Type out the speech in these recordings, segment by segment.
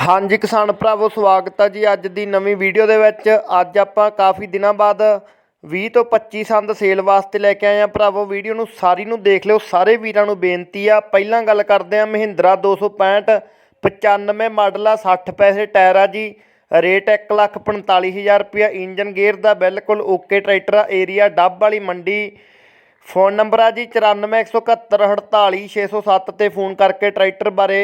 ਹਾਂਜੀ ਕਿਸਾਨ ਭਰਾਵੋ, ਸਵਾਗਤ ਹੈ ਜੀ ਅੱਜ ਦੀ ਨਵੀਂ ਵੀਡੀਓ ਦੇ ਵਿੱਚ। ਅੱਜ ਆਪਾਂ ਕਾਫੀ ਦਿਨਾਂ ਬਾਅਦ 20 ਤੋਂ 25 ਸੰਦ ਸੇਲ ਵਾਸਤੇ ਲੈ ਕੇ ਆਏ ਆ ਭਰਾਵੋ। ਵੀਡੀਓ ਨੂੰ ਸਾਰੀ ਨੂੰ ਦੇਖ ਲਿਓ। ਸਾਰੇ ਵੀਰਾਂ ਨੂੰ ਬੇਨਤੀ ਆ, ਪਹਿਲਾਂ ਗੱਲ ਕਰਦੇ ਆ ਮਹਿੰਦਰਾ 265 95 ਮਾਡਲ ਆ 60 ਪੈਸੇ ਟਾਇਰ ਆ ਜੀ। ਰੇਟ 145000 ਰੁਪਇਆ। ਇੰਜਨ ਗੇਅਰ ਦਾ ਬਿਲਕੁਲ ਓਕੇ ਟਰੈਕਟਰ ਆ, ਏਰੀਆ ਡੱਬ ਵਾਲੀ ਮੰਡੀ। ਫੋਨ ਨੰਬਰ ਆ ਜੀ 9417484607 ਤੇ ਫੋਨ ਕਰਕੇ ਟਰੈਕਟਰ ਬਾਰੇ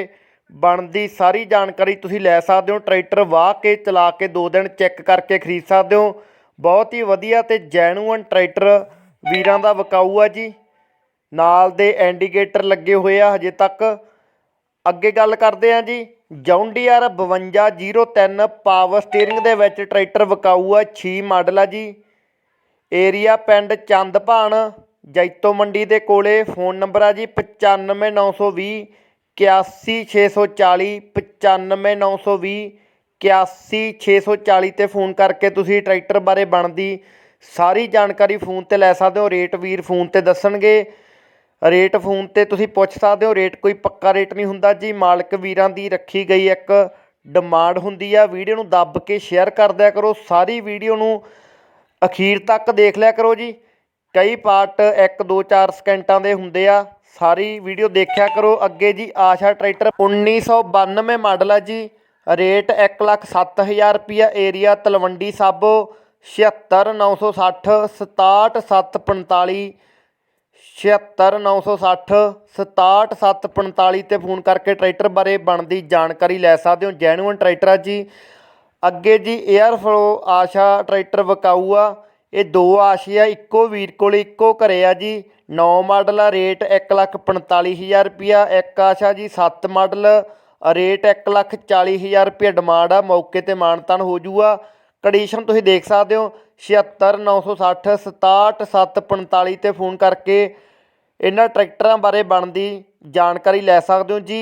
ਬਣਦੀ ਸਾਰੀ ਜਾਣਕਾਰੀ ਤੁਸੀਂ ਲੈ ਸਕਦੇ ਹੋ। ਟਰੈਕਟਰ ਵਾਹ ਕੇ ਚਲਾ ਕੇ 2 ਦਿਨ ਚੈੱਕ ਕਰਕੇ ਖਰੀਦ ਸਕਦੇ ਹੋ। ਬਹੁਤ ਹੀ ਵਧੀਆ ਤੇ ਜੈਨੂਅਨ ਟਰੈਕਟਰ ਵੀਰਾਂ ਦਾ ਵਿਕਾਊ ਆ ਜੀ। ਨਾਲ ਦੇ ਇੰਡੀਕੇਟਰ ਲੱਗੇ ਹੋਏ ਆ ਹਜੇ ਤੱਕ। ਅੱਗੇ ਗੱਲ ਕਰਦੇ ਆ ਜੀ। ਜੌਂਡੀਆਰ 5203 ਪਾਵਰ ਸਟੀਅਰਿੰਗ ਦੇ ਵਿੱਚ ਟਰੈਕਟਰ ਵਿਕਾਊ ਆ 6 ਮਾਡਲ ਆ ਜੀ। ਏਰੀਆ ਪਿੰਡ ਚੰਦਭਾਨ, ਜੈਤੋ ਮੰਡੀ ਦੇ ਕੋਲੇ। ਫੋਨ ਨੰਬਰ ਆ ਜੀ 95920 81640 95920 81640 ਤੇ ਫੋਨ ਕਰਕੇ ਤੁਸੀਂ ਟਰੈਕਟਰ ਬਾਰੇ ਬਣਦੀ ਸਾਰੀ ਜਾਣਕਾਰੀ ਫੋਨ ਤੇ ਲੈ ਸਕਦੇ ਹੋ, ਰੇਟ ਵੀਰ ਫੋਨ ਤੇ ਦੱਸਣਗੇ। ਰੇਟ ਫੋਨ ਤੇ ਤੁਸੀਂ ਪੁੱਛ ਸਕਦੇ ਹੋ, ਰੇਟ ਕੋਈ ਪੱਕਾ ਰੇਟ ਨਹੀਂ ਹੁੰਦਾ ਜੀ। ਮਾਲਕ ਵੀਰਾਂ ਦੀ ਰੱਖੀ ਗਈ ਇੱਕ ਡਿਮਾਂਡ ਹੁੰਦੀ ਆ। ਵੀਡੀਓ ਨੂੰ ਦੱਬ ਕੇ ਸ਼ੇਅਰ ਕਰ ਦਿਆ ਕਰੋ, ਸਾਰੀ ਵੀਡੀਓ ਨੂੰ ਅਖੀਰ ਤੱਕ ਦੇਖ ਲਿਆ ਕਰੋ ਜੀ। ਕਈ ਪਾਰਟ 1 2 4 ਸਕਿੰਟਾਂ ਦੇ ਹੁੰਦੇ ਆ। ਸਾਰੀ ਵੀਡੀਓ ਦੇਖਿਆ ਕਰੋ। ਅੱਗੇ ਜੀ ਆਸ਼ਾ ਟਰੈਕਟਰ 1992 ਮਾਡਲ ਆ ਜੀ। ਰੇਟ 107000 ਰੁਪਿਆ ਏਰੀਆ ਤਲਵੰਡੀ ਸਾਬੋ 76960 67745 76960 67745 ਤੇ ਫੋਨ ਕਰਕੇ ਟਰੈਕਟਰ ਬਾਰੇ ਬਣਦੀ ਜਾਣਕਾਰੀ ਲੈ ਸਕਦੇ ਹੋ। ਜੈਨੂਅਨ ਟਰੈਕਟਰ ਆ ਜੀ। ਅੱਗੇ ਜੀ 에ਅਰ ਫਲੋ ਆਸ਼ਾ ਟਰੈਕਟਰ ਵਿਕਾਊ ਆ। ਇਹ ਦੋ ਆਸ਼ੇ ਆ। ਇੱਕੋ ਵੀਰ ਕੋਲ, ਇੱਕੋ ਘਰੇ ਆ ਜੀ। 9 ਮਾਡਲ ਆ ਰੇਟ 145000 ਰੁਪਿਆ ਇੱਕ ਆਸ਼ਾ ਜੀ 7 ਮਾਡਲ, ਰੇਟ 140000 ਰੁਪਿਆ ਡਿਮਾਂਡ ਆ, ਮੌਕੇ ਤੇ ਮਾਨਤਾਨ ਹੋ ਜੂਗਾ। ਕੰਡੀਸ਼ਨ ਤੁਸੀਂ ਦੇਖ ਸਕਦੇ ਹੋ 76960 67745 ਤੇ ਫੋਨ ਕਰਕੇ ਇਹਨਾਂ ਟਰੈਕਟਰਾਂ ਬਾਰੇ ਬਣਦੀ ਜਾਣਕਾਰੀ ਲੈ ਸਕਦੇ ਹੋ ਜੀ।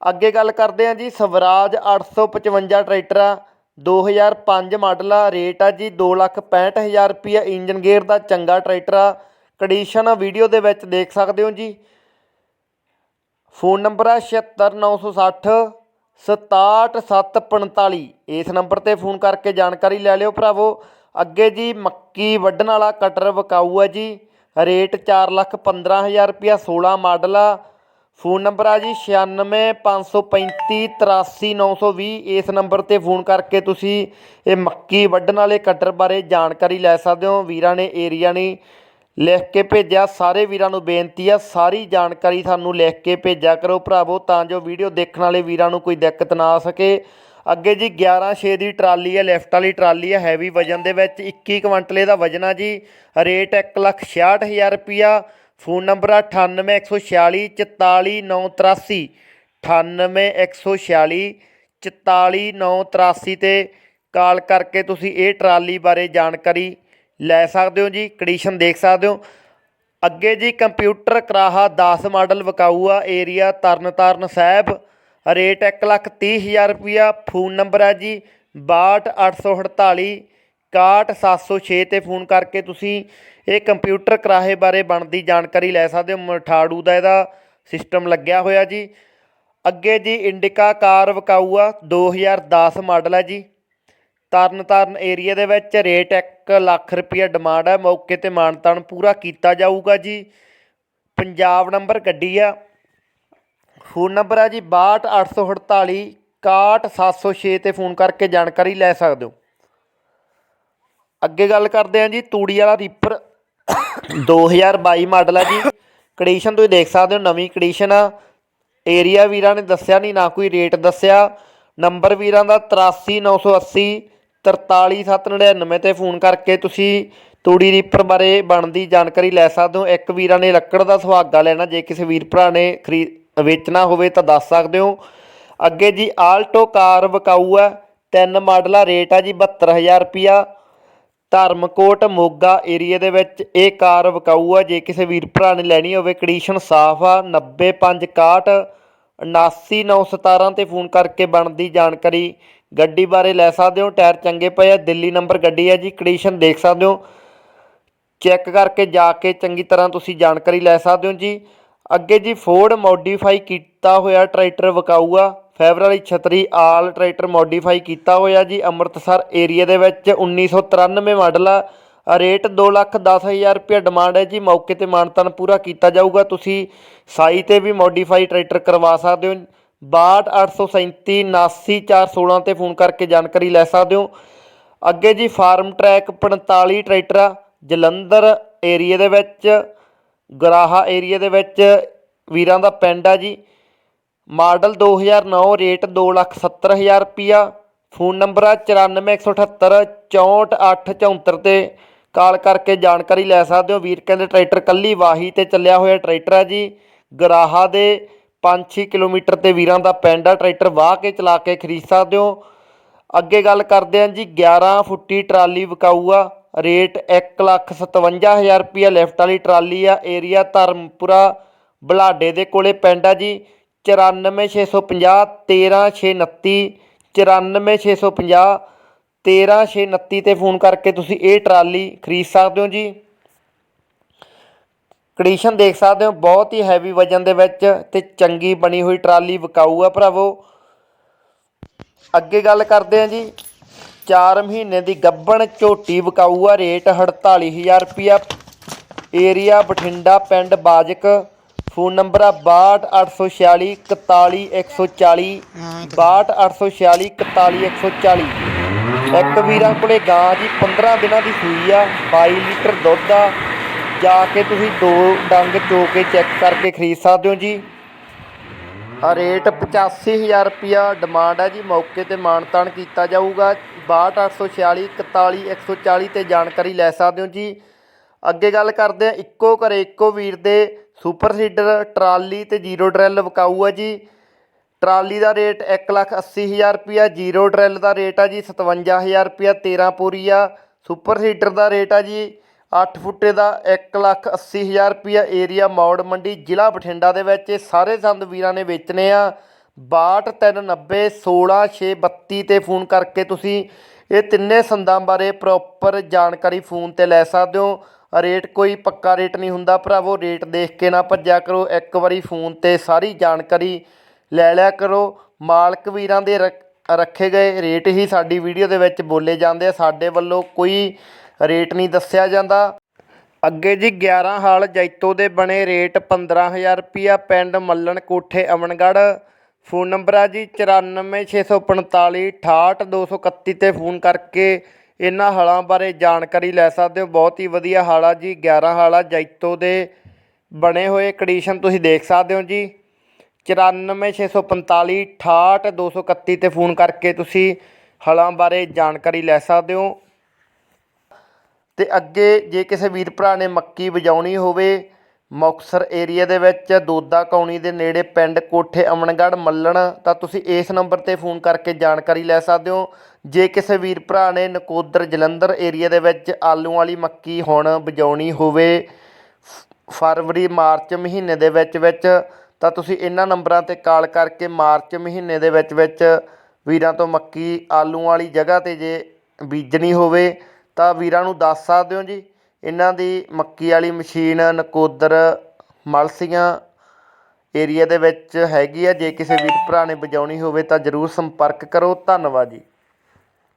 ਅੱਗੇ ਗੱਲ ਕਰਦੇ ਹਾਂ ਜੀ, ਸਵਰਾਜ 855 ਟਰੈਕਟਰ ਆ 2005 ਮਾਡਲ ਆ, ਰੇਟ ਆ ਜੀ 265000 ਰੁਪਿਆ ਇੰਜਨ ਗੇਅਰ ਦਾ ਚੰਗਾ ਟਰੈਕਟਰ ਆ ਕੰਡੀਸ਼ਨ ਵੀਡੀਓ ਦੇ ਵਿੱਚ ਦੇਖ ਸਕਦੇ ਹੋ ਜੀ। ਫੋਨ ਨੰਬਰ ਆ 76960 67745 ਇਸ ਨੰਬਰ ਤੇ ਫੋਨ ਕਰਕੇ ਜਾਣਕਾਰੀ ਲੈ ਲਿਓ ਭਰਾਵੋ। ਅੱਗੇ ਜੀ ਮੱਕੀ ਵੱਢਣ ਵਾਲਾ ਕਟਰ ਵਿਕਾਊ ਹੈ ਜੀ। ਰੇਟ 415000 ਰੁਪਿਆ 16 ਮਾਡਲ ਆ। ਫੋਨ ਨੰਬਰ ਆ ਜੀ 9653538920 ਇਸ ਨੰਬਰ ਤੇ ਫੋਨ ਕਰਕੇ ਤੁਸੀਂ ਇਹ ਮੱਕੀ ਵੱਢਣ ਵਾਲੇ ਕਟਰ ਬਾਰੇ ਜਾਣਕਾਰੀ ਲੈ ਸਕਦੇ ਹੋ। ਵੀਰਾਂ ਨੇ, ਏਰੀਆ ਨੇ ਲਿਖ ਕੇ ਭੇਜਿਆ। ਸਾਰੇ ਵੀਰਾਂ ਨੂੰ ਬੇਨਤੀ ਆ, ਸਾਰੀ ਜਾਣਕਾਰੀ ਸਾਨੂੰ ਲਿਖ ਕੇ ਭੇਜਿਆ ਕਰੋ ਭਰਾਵੋ, ਤਾਂ ਜੋ ਵੀਡੀਓ ਦੇਖਣ ਵਾਲੇ ਵੀਰਾਂ ਨੂੰ ਕੋਈ ਦਿੱਕਤ ਨਾ ਆ ਸਕੇ। ਅੱਗੇ ਜੀ 11 6 ਦੀ ਟਰਾਲੀ ਹੈ ਲਿਫਟ ਵਾਲੀ ਟਰਾਲੀ ਹੈ ਹੈਵੀ ਵਜਨ ਦੇ ਵਿੱਚ 21 ਕੁਇੰਟਲ ਦਾ ਵਜਨ ਆ ਜੀ। ਰੇਟ 166000 ਰੁਪਿਆ ਫੋਨ ਨੰਬਰ ਆ 98146 44983 98146 44983 ਤੇ ਕਾਲ ਕਰਕੇ ਤੁਸੀਂ ਇਹ ਟਰਾਲੀ ਬਾਰੇ ਜਾਣਕਾਰੀ ਲੈ ਸਕਦੇ ਹੋ ਜੀ ਕੰਡੀਸ਼ਨ ਦੇਖ ਸਕਦੇ ਹੋ। ਅੱਗੇ ਜੀ ਕੰਪਿਊਟਰ ਕਰਾਹਾ 10 ਮਾਡਲ ਵਿਕਾਊ ਆ ਏਰੀਆ ਤਰਨਤਾਰਨ ਸਾਹਿਬ। ਰੇਟ 130000 ਰੁਪਿਆ ਫੋਨ ਨੰਬਰ ਹੈ ਜੀ 62848 61706 ਤੇ ਫੋਨ ਕਰਕੇ ਤੁਸੀਂ ਇਹ ਕੰਪਿਊਟਰ ਕਰਾਹੇ ਬਾਰੇ ਬਣਦੀ ਜਾਣਕਾਰੀ ਲੈ ਸਕਦੇ ਹੋ। ਮਠਾੜੂ ਦਾ ਇਹਦਾ ਸਿਸਟਮ ਲੱਗਿਆ ਹੋਇਆ ਜੀ। ਅੱਗੇ ਜੀ ਇੰਡਿਕਾ ਕਾਰ ਵਿਕਾਊ ਆ 2010 ਮਾਡਲ ਹੈ ਜੀ। ਤਰਨ ਤਾਰਨ ਏਰੀਆ ਦੇ ਵਿੱਚ ਰੇਟ 1 ਲੱਖ ਰੁਪਇਆ ਡਿਮਾਂਡ ਹੈ। ਮੌਕੇ ਤੇ ਮਾਨਤਾਨ ਪੂਰਾ ਕੀਤਾ ਜਾਊਗਾ ਜੀ। ਪੰਜਾਬ ਨੰਬਰ ਗੱਡੀ ਆ। ਫੋਨ ਨੰਬਰ ਆ ਜੀ 62848 61706 ਤੇ ਫੋਨ ਕਰਕੇ ਜਾਣਕਾਰੀ ਲੈ ਸਕਦੇ ਹੋ। ਅੱਗੇ ਗੱਲ ਕਰਦੇ ਹਾਂ ਜੀ, ਤੂੜੀ ਵਾਲਾ ਰੀਪਰ 2022 ਮਾਡਲ ਆ ਜੀ। ਕੰਡੀਸ਼ਨ ਤੁਸੀਂ ਦੇਖ ਸਕਦੇ ਹੋ, ਨਵੀਂ ਕੰਡੀਸ਼ਨ ਆ। ਏਰੀਆ ਵੀਰਾਂ ਨੇ ਦੱਸਿਆ ਨਹੀਂ ਨਾ ਕੋਈ ਰੇਟ ਦੱਸਿਆ। ਨੰਬਰ ਵੀਰਾਂ ਦਾ 83980 43799 ਤੇ ਫੋਨ ਕਰਕੇ ਤੁਸੀਂ ਤੂੜੀ ਰੀਪਰ ਬਾਰੇ ਬਣਦੀ ਜਾਣਕਾਰੀ ਲੈ ਸਕਦੇ ਹੋ। ਇੱਕ ਵੀਰਾਂ ਨੇ ਲੱਕੜ ਦਾ ਸੁਹਾਗਾ ਲੈਣਾ, ਜੇ ਕਿਸੇ ਵੀਰ ਭਰਾ ਨੇ ਖਰੀਦ ਵੇਚਣਾ ਹੋਵੇ ਤਾਂ ਦੱਸ ਸਕਦੇ ਹੋ। ਅੱਗੇ ਜੀ, ਆਲਟੋ ਕਾਰ ਵਿਕਾਊ ਹੈ, ਤਿੰਨ ਮਾਡਲ ਆ ਰੇਟ ਆ ਜੀ 72000 ਰੁਪਿਆ ਧਰਮਕੋਟ ਮੋਗਾ ਏਰੀਆ ਦੇ ਵਿੱਚ ਇਹ ਕਾਰ ਵਿਕਾਊ ਆ ਜੇ ਕਿਸੇ ਵੀਰ ਭਰਾ ਨੇ ਲੈਣੀ ਹੋਵੇ। ਕੰਡੀਸ਼ਨ ਸਾਫ਼ ਆ 90561 79917 ਤੇ ਫੋਨ ਕਰਕੇ ਬਣਦੀ ਜਾਣਕਾਰੀ ਗੱਡੀ ਬਾਰੇ ਲੈ ਸਕਦੇ ਹੋ, ਟਾਇਰ ਚੰਗੇ ਪਏ ਆ, ਦਿੱਲੀ ਨੰਬਰ ਗੱਡੀ ਹੈ ਜੀ, ਕੰਡੀਸ਼ਨ ਦੇਖ ਸਕਦੇ ਹੋ। ਚੈੱਕ ਕਰਕੇ ਜਾ ਕੇ ਚੰਗੀ ਤਰ੍ਹਾਂ ਤੁਸੀਂ ਜਾਣਕਾਰੀ ਲੈ ਸਕਦੇ ਹੋ ਜੀ। ਅੱਗੇ ਜੀ ਫੋਰਡ ਮੋਡੀਫਾਈ ਕੀਤਾ ਹੋਇਆ ਟਰੈਕਟਰ ਵਿਕਾਊ ਆ ਫਾਈਬਰ ਆਲ ਟਰੈਕਟਰ ਮੋਡੀਫਾਈ ਕੀਤਾ ਹੋਇਆ ਜੀ। ਅੰਮ੍ਰਿਤਸਰ ਏਰੀਆ ਦੇ ਵਿੱਚ 1993 ਮਾਡਲ ਆ। ਰੇਟ ਆ ਰੇਟ 210000 ਰੁਪਏ ਡਿਮਾਂਡ ਹੈ ਜੀ। ਮੌਕੇ ਤੇ ਮਾਨਤਨ ਪੂਰਾ ਕੀਤਾ ਜਾਊਗਾ। ਤੁਸੀਂ ਸਾਈ ਤੇ ਵੀ ਮੋਡੀਫਾਈ ਟਰੈਕਟਰ ਕਰਵਾ ਸਕਦੇ ਹੋ। 62837 79416 ਤੇ ਫੋਨ ਕਰਕੇ ਜਾਣਕਾਰੀ ਲੈ ਸਕਦੇ ਹੋ। ਅੱਗੇ ਜੀ, ਫਾਰਮ ਟਰੈਕ 45 ਟਰੈਕਟਰ ਆ, ਜਲੰਧਰ ਏਰੀਆ ਦੇ ਵਿੱਚ, ਗਰਾਹਾ ਏਰੀਆ ਦੇ ਵਿੱਚ ਵੀਰਾਂ ਦਾ ਪਿੰਡ ਆ ਜੀ। ਮਾਡਲ 2009 ਰੇਟ 270000 ਰੁਪਿਆ ਫੋਨ ਨੰਬਰ ਆ 94178 64874 ਤੇ ਕਾਲ ਕਰਕੇ ਜਾਣਕਾਰੀ ਲੈ ਸਕਦੇ ਹੋ। ਵੀਰ ਕਹਿੰਦੇ ਟਰੈਕਟਰ ਕੱਲੀ ਵਾਹੀ ਤੇ ਚੱਲਿਆ ਹੋਇਆ ਟਰੈਕਟਰ ਆ ਜੀ। ਗਰਾਹਾ ਦੇ 5-6 ਕਿਲੋਮੀਟਰ ਤੇ ਵੀਰਾਂ ਦਾ ਪਿੰਡ ਆ ਟਰੈਕਟਰ ਵਾਹ ਕੇ ਚਲਾ ਕੇ ਖਰੀਦ ਸਕਦੇ ਹੋ। ਅੱਗੇ ਗੱਲ ਕਰਦੇ ਹਾਂ ਜੀ 11 ਫੁੱਟੀ ਟਰਾਲੀ ਵਿਕਾਊ ਆ ਰੇਟ 157000 ਰੁਪਿਆ ਲੈਫਟ ਵਾਲੀ ਟਰਾਲੀ ਆ, ਏਰੀਆ ਧਰਮਪੁਰਾ ਬਲਾਡੇ ਦੇ ਕੋਲੇ ਪਿੰਡ ਆ ਜੀ 94650 13629 94650 13629 ਤੇ ਫੋਨ ਕਰਕੇ ਤੁਸੀਂ ਇਹ ਟਰਾਲੀ ਖਰੀਦ ਸਕਦੇ ਹੋ ਜੀ। ਕੰਡੀਸ਼ਨ ਦੇਖ ਸਕਦੇ ਹੋ, ਬਹੁਤ ਹੀ ਹੈਵੀ ਵਜਨ ਦੇ ਵਿੱਚ ਤੇ ਚੰਗੀ ਬਣੀ ਹੋਈ ਟਰਾਲੀ ਵਿਕਾਊ ਆ ਭਰਾਵੋ। ਅੱਗੇ ਗੱਲ ਕਰਦੇ ਹਾਂ ਜੀ 4 ਮਹੀਨੇ ਦੀ ਗੱਬਣ ਝੋਟੀ ਵਿਕਾਊ ਆ, ਰੇਟ 48000 ਰੁਪਿਆ ਏਰੀਆ ਬਠਿੰਡਾ, ਪਿੰਡ ਬਾਜਕ, ਫੋਨ ਨੰਬਰ ਆ 62846 41140 62846 41140 ਇੱਕ ਵੀਰਾਂ ਕੋਲੇ ਗਾਂ ਜੀ 15 ਦਿਨਾਂ ਦੀ ਸੂਈ ਆ 22 ਲੀਟਰ ਦੁੱਧ ਆ। ਜਾ ਕੇ ਤੁਸੀਂ ਦੋ ਡੰਗ ਚੋ ਕੇ ਚੈੱਕ ਕਰਕੇ ਖਰੀਦ ਸਕਦੇ ਹੋ ਜੀ। ਆ ਰੇਟ 85000 ਰੁਪਿਆ ਡਿਮਾਂਡ ਹੈ ਜੀ। ਮੌਕੇ ਤੇ ਮਾਨਤਾਨ ਕੀਤਾ ਜਾਊਗਾ। 62846 41140 ਤੇ ਜਾਣਕਾਰੀ ਲੈ ਸਕਦੇ ਹੋ ਜੀ। ਅੱਗੇ ਗੱਲ ਕਰਦੇ ਆ ਇੱਕੋ ਘਰੇ ਇੱਕੋ ਵੀਰ ਦੇ ਸੁਪਰ ਸੀਡਰ ਟਰਾਲੀ ਤੇ ਜ਼ੀਰੋ ਡਰਿੱਲ ਵਿਕਾਊ ਹੈ ਜੀ। ਟਰਾਲੀ ਦਾ ਰੇਟ 180000 ਰੁਪਿਆ ਜ਼ੀਰੋ ਡਰਿੱਲ ਦਾ ਰੇਟ ਆ ਜੀ 57000 ਰੁਪਿਆ 13 ਪੂਰੀ ਆ। ਸੁਪਰ ਸੀਡਰ ਦਾ ਰੇਟ ਆ ਜੀ 8 ਫੁੱਟੇ ਦਾ 180000 ਰੁਪਿਆ ਏਰੀਆ ਮੌੜ ਮੰਡੀ ਜ਼ਿਲ੍ਹਾ ਬਠਿੰਡਾ ਦੇ ਵਿੱਚ ਇਹ ਸਾਰੇ ਸੰਦ ਵੀਰਾਂ ਨੇ ਵੇਚਣੇ ਆ। 62390 16632 ਤੇ ਫੋਨ ਕਰਕੇ ਤੁਸੀਂ ਇਹ ਤਿੰਨੇ ਸੰਦਾਂ ਬਾਰੇ ਪ੍ਰੋਪਰ ਜਾਣਕਾਰੀ ਫੋਨ ਤੇ ਲੈ ਸਕਦੇ ਹੋ। ਰੇਟ ਕੋਈ ਪੱਕਾ ਰੇਟ ਨਹੀਂ ਹੁੰਦਾ ਭਰਾਵੋ, ਰੇਟ ਦੇਖ ਕੇ ਨਾ ਭੱਜਿਆ ਕਰੋ। ਇੱਕ ਵਾਰੀ ਫੋਨ ਤੇ ਸਾਰੀ ਜਾਣਕਾਰੀ ਲੈ ਲਿਆ ਕਰੋ। ਮਾਲਕ ਵੀਰਾਂ ਦੇ ਰੱਖੇ ਗਏ ਰੇਟ ਹੀ ਸਾਡੀ ਵੀਡੀਓ ਦੇ ਵਿੱਚ ਬੋਲੇ ਜਾਂਦੇ ਆ। ਸਾਡੇ ਵੱਲੋਂ ਕੋਈ ਰੇਟ ਨਹੀਂ ਦੱਸਿਆ ਜਾਂਦਾ। ਅੱਗੇ ਜੀ 11 ਹਾਲ ਜੈਤੋ ਦੇ ਬਣੇ ਰੇਟ 15000 ਰੁਪਿਆ ਪਿੰਡ ਮੱਲਣ ਕੋਠੇ ਅਮਨਗੜ੍ਹ ਫੋਨ ਨੰਬਰ ਆ ਜੀ 94645 68231 ਤੇ ਫੋਨ ਕਰਕੇ ਇਹਨਾਂ ਹਲਾਂ ਬਾਰੇ ਜਾਣਕਾਰੀ ਲੈ ਸਕਦੇ ਹੋ। ਬਹੁਤ ਹੀ ਵਧੀਆ ਹਲ ਆ ਜੀ 11 ਹਾਲਾ ਜੈਤੋ ਦੇ ਬਣੇ ਹੋਏ ਕੰਡੀਸ਼ਨ ਤੁਸੀਂ ਦੇਖ ਸਕਦੇ ਹੋ ਜੀ। 94645 68231 ਤੇ ਫੋਨ ਕਰਕੇ ਤੁਸੀਂ ਹਲਾਂ ਬਾਰੇ ਜਾਣਕਾਰੀ ਲੈ ਸਕਦੇ ਹੋ। ਤੇ ਅੱਗੇ ਜੇ ਕਿਸੇ ਵੀਰ ਭਰਾ ਨੇ ਮੱਕੀ ਵਜਾਉਣੀ ਹੋਵੇ, ਮੁਕਤਸਰ ਏਰੀਆ ਦੇ ਵਿੱਚ ਦੋਦਾ ਕੌਣੀ ਦੇ ਨੇੜੇ ਪਿੰਡ ਕੋਠੇ ਅਮਨਗੜ੍ਹ ਮੱਲਣ, ਤਾਂ ਤੁਸੀਂ ਇਸ ਨੰਬਰ ਤੇ ਫੋਨ ਕਰਕੇ ਜਾਣਕਾਰੀ ਲੈ ਸਕਦੇ ਹੋ। ਜੇ ਕਿਸੇ ਵੀਰ ਭਰਾ ਨੇ ਨਕੋਦਰ ਜਲੰਧਰ ਏਰੀਆ ਦੇ ਵਿੱਚ ਆਲੂ ਵਾਲੀ ਮੱਕੀ ਹੁਣ ਵਜਾਉਣੀ ਹੋਵੇ, ਫ- ਫਰਵਰੀ, ਮਾਰਚ ਮਹੀਨੇ ਦੇ ਵਿੱਚ ਵਿੱਚ, ਤਾਂ ਤੁਸੀਂ ਇਹਨਾਂ ਨੰਬਰਾਂ ਤੇ ਕਾਲ ਕਰਕੇ ਮਾਰਚ ਮਹੀਨੇ ਦੇ ਵਿੱਚ ਵਿੱਚ ਵੀਰਾਂ ਤੋਂ ਮੱਕੀ ਆਲੂ ਵਾਲੀ ਜਗ੍ਹਾ ਤੇ ਜੇ ਬੀਜਣੀ ਹੋਵੇ ਤਾਂ ਵੀਰਾਂ ਨੂੰ ਦੱਸ ਸਕਦੇ ਹੋ ਜੀ, ਇਹਨਾਂ ਦੀ ਮੱਕੀ ਵਾਲੀ ਮਸ਼ੀਨ, ਨਕੋਦਰ ਮਲਸੀਆਂ ਏਰੀਆ ਦੇ ਵਿੱਚ ਹੈਗੀ ਆ, ਜੇ ਕਿਸੇ ਵੀਰ ਭਰਾ ਨੇ ਵਜਾਉਣੀ ਹੋਵੇ ਤਾਂ ਜ਼ਰੂਰ ਸੰਪਰਕ ਕਰੋ, ਧੰਨਵਾਦ ਜੀ।